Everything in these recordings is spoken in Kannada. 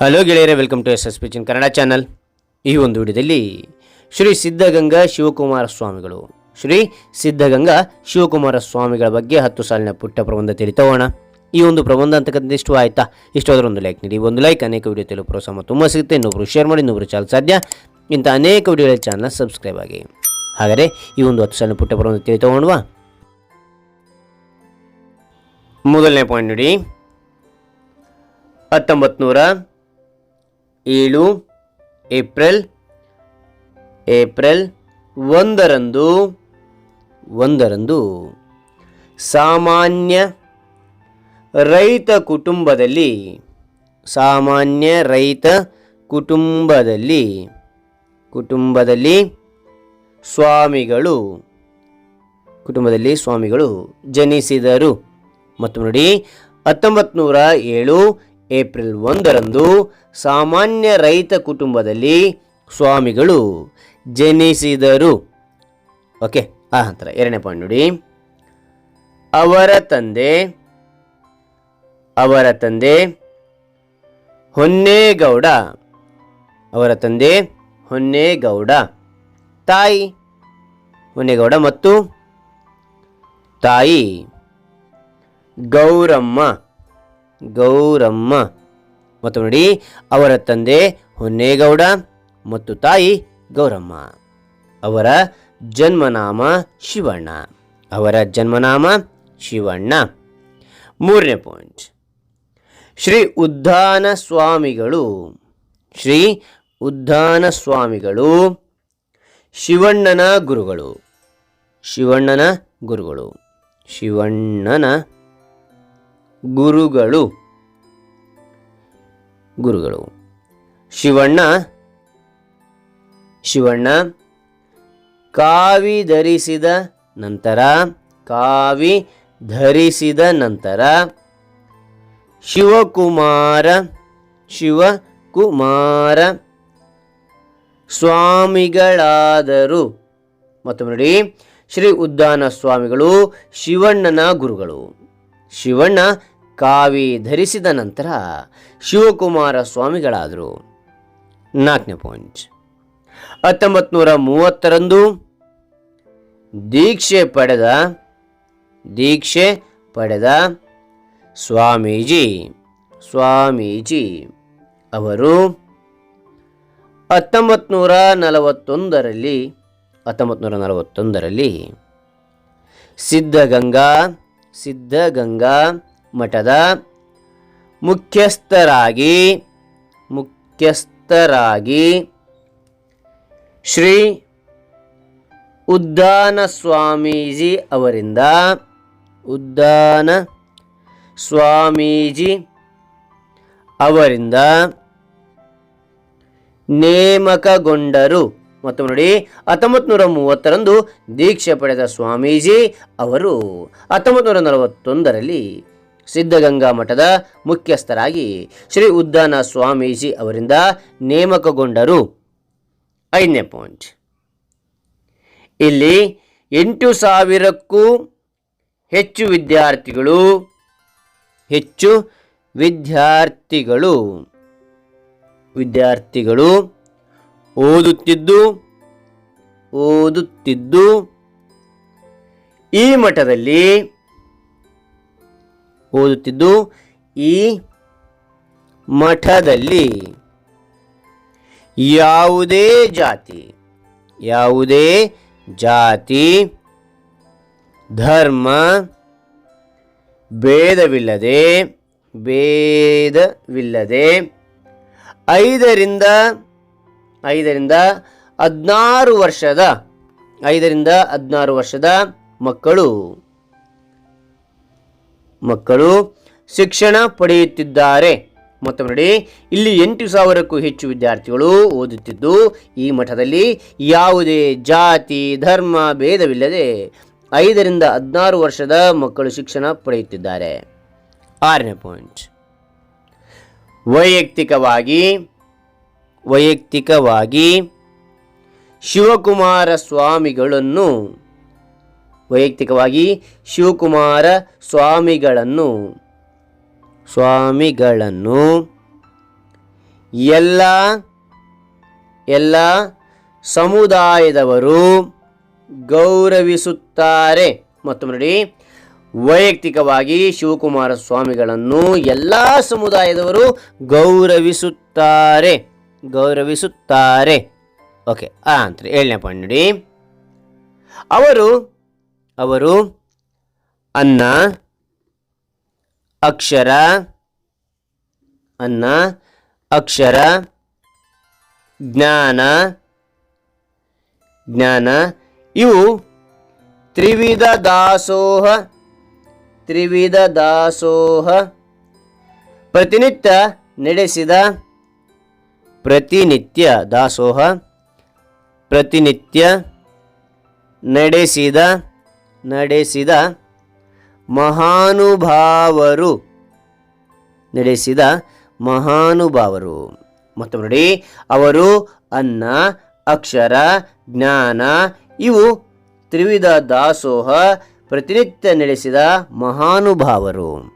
ಹಲೋ ಗೆಳೆಯರೆ welcome to S S P Chin Kannada channel ಈ ಒಂದು ವಿಡಿಯೋದಲ್ಲಿ ಶ್ರೀ ಸಿದ್ಧಗಂಗಾ ಶಿವಕುಮಾರ ಸ್ವಾಮಿಗಳು, ಶ್ರೀ ಸಿದ್ಧಗಂಗಾ ಶಿವಕುಮಾರ ಸ್ವಾಮಿಗಳ ಬಗ್ಗೆ ಹತ್ತು ಸಾಲಿನ ಪುಟ್ಟ ಪ್ರಬಂಧ ತಿಳಿತೋಣ ಈ ಒಂದು ಪ್ರಬಂಧ ಅಂತಕ್ಕಂಥ ಇಷ್ಟು ಆಯ್ತಾ? ಇಷ್ಟಾದರೂ ಒಂದು ಲೈಕ್ ನೀಡಿ, ಒಂದು ಲೈಕ್ ಅನೇಕ ವಿಡಿಯೋ ತಿಳಿಯಲು ಪ್ರೋತ್ಸಾಹ ತುಂಬ ಸಿಗುತ್ತೆ. ಇನ್ನೊಬ್ಬರು ಶೇರ್ ಮಾಡಿ ಇನ್ನೊಬ್ಬರು ಚಾಲ್ ಸಾಧ್ಯ. ಇಂಥ ಅನೇಕ ವಿಡಿಯೋಗಳ ಚಾನಲ್ ಸಬ್ಸ್ಕ್ರೈಬ್ ಆಗಿ. ಹಾಗಾದರೆ ಈ ಒಂದು ಹತ್ತು ಸಾಲಿನ ಪುಟ್ಟ ಪ್ರಬಂಧ ತಿಳಿತೋಣವಾ ಮೊದಲನೇ ಪಾಯಿಂಟ್ ನೋಡಿ. ಹತ್ತೊಂಬತ್ತು ನೂರ ಏಳು, ಏಪ್ರಿಲ್ ಏಪ್ರಿಲ್ ಒಂದರಂದು ಒಂದರಂದು. ಸಾಮಾನ್ಯ ರೈತ ಕುಟುಂಬದಲ್ಲಿ, ಸಾಮಾನ್ಯ ರೈತ ಕುಟುಂಬದಲ್ಲಿ ಕುಟುಂಬದಲ್ಲಿ ಸ್ವಾಮಿಗಳು ಕುಟುಂಬದಲ್ಲಿ ಸ್ವಾಮಿಗಳು ಜನಿಸಿದರು. ಮತ್ತು ನೋಡಿ ಹತ್ತೊಂಬತ್ತು ನೂರ ಏಳು ಏಪ್ರಿಲ್ ಒಂದರಂದು ಸಾಮಾನ್ಯ ರೈತ ಕುಟುಂಬದಲ್ಲಿ ಸ್ವಾಮಿಗಳು ಜನಿಸಿದರು. ಓಕೆ, ಆ ನಂತರ ಎರಡನೇ ಪಾಯಿಂಟ್ ನೋಡಿ. ಅವರ ತಂದೆ ಅವರ ತಂದೆ ಹೊನ್ನೇಗೌಡ. ಅವರ ತಂದೆ ಹೊನ್ನೇಗೌಡ. ತಾಯಿ ಹೊನ್ನೇಗೌಡ ಮತ್ತು ತಾಯಿ ಗೌರಮ್ಮ. ಗೌರಮ್ಮ. ಮತ್ತು ನೋಡಿ, ಅವರ ತಂದೆ ಹೊನ್ನೇಗೌಡ ಮತ್ತು ತಾಯಿ ಗೌರಮ್ಮ. ಅವರ ಜನ್ಮನಾಮ ಶಿವಣ್ಣ. ಅವರ ಜನ್ಮನಾಮ ಶಿವಣ್ಣ. ಮೂರನೇ ಪಾಯಿಂಟ್. ಶ್ರೀ ಉದ್ದಾನ ಸ್ವಾಮಿಗಳು ಶ್ರೀ ಉದ್ದಾನ ಸ್ವಾಮಿಗಳು ಶಿವಣ್ಣನ ಗುರುಗಳು. ಶಿವಣ್ಣನ ಗುರುಗಳು. ಶಿವಣ್ಣನ ಗುರುಗಳು. ಗುರುಗಳು. ಶಿವಣ್ಣ. ಶಿವಣ್ಣ. ಕಾವಿ ಧರಿಸಿದ ನಂತರ, ಕಾವಿ ಧರಿಸಿದ ನಂತರ, ಶಿವಕುಮಾರ ಶಿವಕುಮಾರ, ಸ್ವಾಮಿಗಳಾದರು. ಮತ್ತೊಮ್ಮೆ ನೋಡಿ, ಶ್ರೀ ಉದ್ದಾನ ಸ್ವಾಮಿಗಳು ಶಿವಣ್ಣನ ಗುರುಗಳು. ಶಿವಣ್ಣ ಕಾವಿ ಧರಿಸಿದ ನಂತರ ಶಿವಕುಮಾರ ಸ್ವಾಮಿಗಳಾದರು. ನಾಲ್ಕನೇ ಪಾಯಿಂಟ್ ಹತ್ತೊಂಬತ್ತು ನೂರ ಮೂವತ್ತರಂದು ದೀಕ್ಷೆ ಪಡೆದ ದೀಕ್ಷೆ ಪಡೆದ ಸ್ವಾಮೀಜಿ ಸ್ವಾಮೀಜಿ ಅವರು ಹತ್ತೊಂಬತ್ತು ನೂರ ನಲವತ್ತೊಂದರಲ್ಲಿ ಹತ್ತೊಂಬತ್ತು ನೂರ ನಲವತ್ತೊಂದರಲ್ಲಿ ಸಿದ್ಧಗಂಗಾ ಸಿದ್ಧಗಂಗಾ ಮಠದ ಮುಖ್ಯಸ್ಥರಾಗಿ ಮುಖ್ಯಸ್ಥರಾಗಿ ಶ್ರೀ ಉದ್ದಾನ ಸ್ವಾಮೀಜಿ ಅವರಿಂದ ಉದ್ದಾನ ಸ್ವಾಮೀಜಿ ಅವರಿಂದ ನೇಮಕಗೊಂಡರು. ಮತ್ತು ನೋಡಿ ಹತ್ತೊಂಬತ್ತು ನೂರ ಮೂವತ್ತರಂದು ದೀಕ್ಷೆ ಪಡೆದ ಸ್ವಾಮೀಜಿ ಅವರು ಹತ್ತೊಂಬತ್ತು ನೂರ ನಲವತ್ತೊಂದರಲ್ಲಿ ಸಿದ್ಧಗಂಗಾ ಮಠದ ಮುಖ್ಯಸ್ಥರಾಗಿ ಶ್ರೀ ಉದ್ದಾನ ಸ್ವಾಮೀಜಿ ಅವರಿಂದ ನೇಮಕಗೊಂಡರು. ಐದನೇ ಪಾಯಿಂಟ್ ಇಲ್ಲಿ ಎಂಟು ಸಾವಿರಕ್ಕೂ ಹೆಚ್ಚು ವಿದ್ಯಾರ್ಥಿಗಳು ಹೆಚ್ಚು ವಿದ್ಯಾರ್ಥಿಗಳು ವಿದ್ಯಾರ್ಥಿಗಳು ಓದುತ್ತಿದ್ದು ಓದುತ್ತಿದ್ದು ಈ ಮಠದಲ್ಲಿ ಓದುತ್ತಿದ್ದು ಈ ಮಠದಲ್ಲಿ. ಯಾವುದೇ ಜಾತಿ ಯಾವುದೇ ಜಾತಿ, ಧರ್ಮ, ಭೇದವಿಲ್ಲದೆ ಭೇದವಿಲ್ಲದೆ ಐದರಿಂದ ಐದರಿಂದ ಹದಿನಾರು ವರ್ಷದ, ಐದರಿಂದ ಹದಿನಾರು ವರ್ಷದ ಮಕ್ಕಳು. ಮಕ್ಕಳು ಶಿಕ್ಷಣ ಪಡೆಯುತ್ತಿದ್ದಾರೆ. ಮತ್ತು ನೋಡಿ, ಇಲ್ಲಿ ಎಂಟು ಸಾವಿರಕ್ಕೂ ಹೆಚ್ಚು ವಿದ್ಯಾರ್ಥಿಗಳು ಓದುತ್ತಿದ್ದು, ಈ ಮಠದಲ್ಲಿ ಯಾವುದೇ ಜಾತಿ, ಧರ್ಮ, ಭೇದವಿಲ್ಲದೆ ಐದರಿಂದ ಹದಿನಾರು ವರ್ಷದ ಮಕ್ಕಳು ಶಿಕ್ಷಣ ಪಡೆಯುತ್ತಿದ್ದಾರೆ. ಆರನೇ ಪಾಯಿಂಟ್. ವೈಯಕ್ತಿಕವಾಗಿ ವೈಯಕ್ತಿಕವಾಗಿ ಶಿವಕುಮಾರ ಸ್ವಾಮಿಗಳನ್ನು ವೈಯಕ್ತಿಕವಾಗಿ ಶಿವಕುಮಾರ ಸ್ವಾಮಿಗಳನ್ನು ಸ್ವಾಮಿಗಳನ್ನು ಎಲ್ಲ ಎಲ್ಲ ಸಮುದಾಯದವರು ಗೌರವಿಸುತ್ತಾರೆ. ಮತ್ತು ನೋಡಿ, ವೈಯಕ್ತಿಕವಾಗಿ ಶಿವಕುಮಾರ ಸ್ವಾಮಿಗಳನ್ನು ಎಲ್ಲ ಸಮುದಾಯದವರು ಗೌರವಿಸುತ್ತಾರೆ ಗೌರವಿಸುತ್ತಾರೆ. ಓಕೆ, ಆ ಅಂತ ಏಳನೇ ಪಾಯಿಂಟ್ ನೋಡಿ. ಅವರು ಅವರು ಅನ್ನ, ಅಕ್ಷರ ಅನ್ನ, ಅಕ್ಷರ, ಜ್ಞಾನ ಜ್ಞಾನ. ಇವು ತ್ರಿವಿಧ ದಾಸೋಹ ತ್ರಿವಿಧ ದಾಸೋಹ ಪ್ರತಿನಿತ್ಯ ನಡೆಸಿದ ಪ್ರತಿನಿತ್ಯ ದಾಸೋಹ ಪ್ರತಿನಿತ್ಯ ನಡೆಸಿದ ನಡೆಸಿದ ಮಹಾನುಭಾವರು. ನಡೆಸಿದ ಮಹಾನುಭಾವರು. ಮತ್ತು ನೋಡಿ, ಅವರು ಅನ್ನ, ಅಕ್ಷರ, ಜ್ಞಾನ, ಇವು ತ್ರಿವಿಧ ದಾಸೋಹ ಪ್ರತಿನಿತ್ಯ ನಡೆಸಿದ ಮಹಾನುಭಾವರು.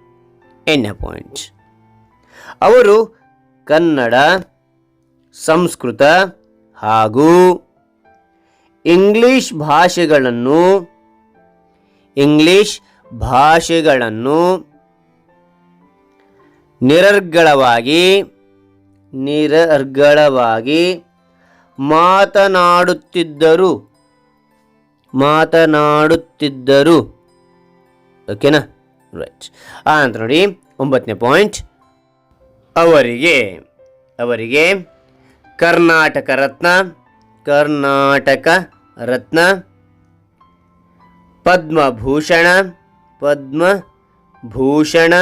ಎಣ್ಣೆ ಪಾಯಿಂಟ್ ಅವರು ಕನ್ನಡ, ಸಂಸ್ಕೃತ ಹಾಗೂ ಇಂಗ್ಲಿಷ್ ಭಾಷೆಗಳನ್ನು ಇಂಗ್ಲಿಷ್ ಭಾಷೆಗಳನ್ನು ನಿರರ್ಗಳವಾಗಿ ನಿರರ್ಗಳವಾಗಿ ಮಾತನಾಡುತ್ತಿದ್ದರು. ಮಾತನಾಡುತ್ತಿದ್ದರು. ಓಕೆನಾ ರೈಟ್ ಆನಂತರ ನಂತರ ನೋಡಿ, ಒಂಬತ್ತನೇ ಪಾಯಿಂಟ್ ಅವರಿಗೆ ಅವರಿಗೆ ಕರ್ನಾಟಕ ರತ್ನ ಕರ್ನಾಟಕ ರತ್ನ. ಪದ್ಮಭೂಷಣ ಪದ್ಮಭೂಷಣ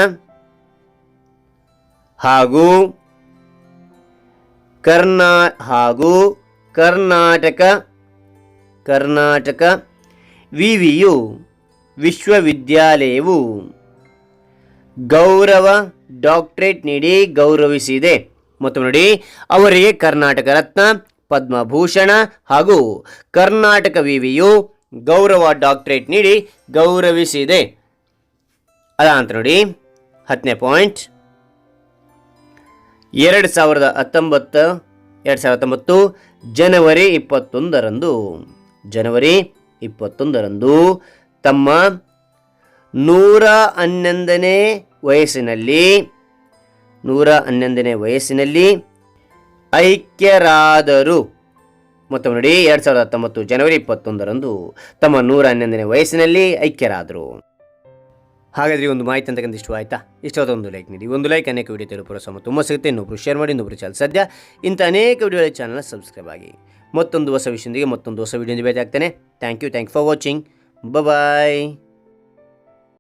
ಹಾಗೂ ಕರ್ನಾ ಹಾಗೂ ಕರ್ನಾಟಕ ಕರ್ನಾಟಕ ವಿವಿಯು ವಿಶ್ವವಿದ್ಯಾಲಯವು ಗೌರವ ಡಾಕ್ಟರೇಟ್ ನೀಡಿ ಗೌರವಿಸಿದೆ. ಮತ್ತು ನೋಡಿ, ಅವರಿಗೆ ಕರ್ನಾಟಕ ರತ್ನ, ಪದ್ಮಭೂಷಣ ಹಾಗೂ ಕರ್ನಾಟಕ ವಿವಿಯು ಗೌರವ ಡಾಕ್ಟ್ರೇಟ್ ನೀಡಿ ಗೌರವಿಸಿದೆ. ಅದಂತ ನೋಡಿ, ಹತ್ತನೇ ಪಾಯಿಂಟ್. ಎರಡು ಸಾವಿರದ ಹತ್ತೊಂಬತ್ತು, ಎರಡು ಸಾವಿರದ ಹತ್ತೊಂಬತ್ತು, ಜನವರಿ ಇಪ್ಪತ್ತೊಂದರಂದು ಜನವರಿ ಇಪ್ಪತ್ತೊಂದರಂದು ತಮ್ಮ ನೂರ ಹನ್ನೊಂದನೇ ವಯಸ್ಸಿನಲ್ಲಿ, ನೂರ ಹನ್ನೊಂದನೇ ವಯಸ್ಸಿನಲ್ಲಿ ಐಕ್ಯರಾದರು. ಮತ್ತು ನೋಡಿ, ಎರಡು ಸಾವಿರದ ಹತ್ತೊಂಬತ್ತು ಜನವರಿ ಇಪ್ಪತ್ತೊಂದರಂದು ತಮ್ಮ ನೂರ ಹನ್ನೊಂದನೇ ವಯಸ್ಸಿನಲ್ಲಿ ಐಕ್ಯರಾದರು. ಹಾಗಾದರೆ ಒಂದು ಮಾಹಿತಿ ಅಂತಕ್ಕಂಥ ಇಷ್ಟು ಆಯಿತಾ? ಇಷ್ಟವಾದ ಒಂದು ಲೈಕ್ ನೀಡಿ. ಒಂದು ಲೈಕ್ ಅನೇಕ ವಿಡಿಯೋ ತೆರವು ಪ್ರೋತ್ಸಾಹ ತುಂಬ ಸಿಗುತ್ತೆ ಇನ್ನೊಬ್ಬರು ಶೇರ್ ಮಾಡಿ ಇನ್ನೊಬ್ಬರು ಚಾನಲ್ ಸದ್ಯ ಇಂಥ ಅನೇಕ ವಿಡಿಯೋಗಳ ಚಾನಲ್ ಸಬ್ಸ್ಕ್ರೈಬ್ ಆಗಿ. ಮತ್ತೊಂದು ಹೊಸ ವಿಷಯದೊಂದಿಗೆ ಮತ್ತೊಂದು ಹೊಸ ವಿಡಿಯೋ ಭೇಟಿ ಆಗ್ತೇನೆ thank you thank for watching bye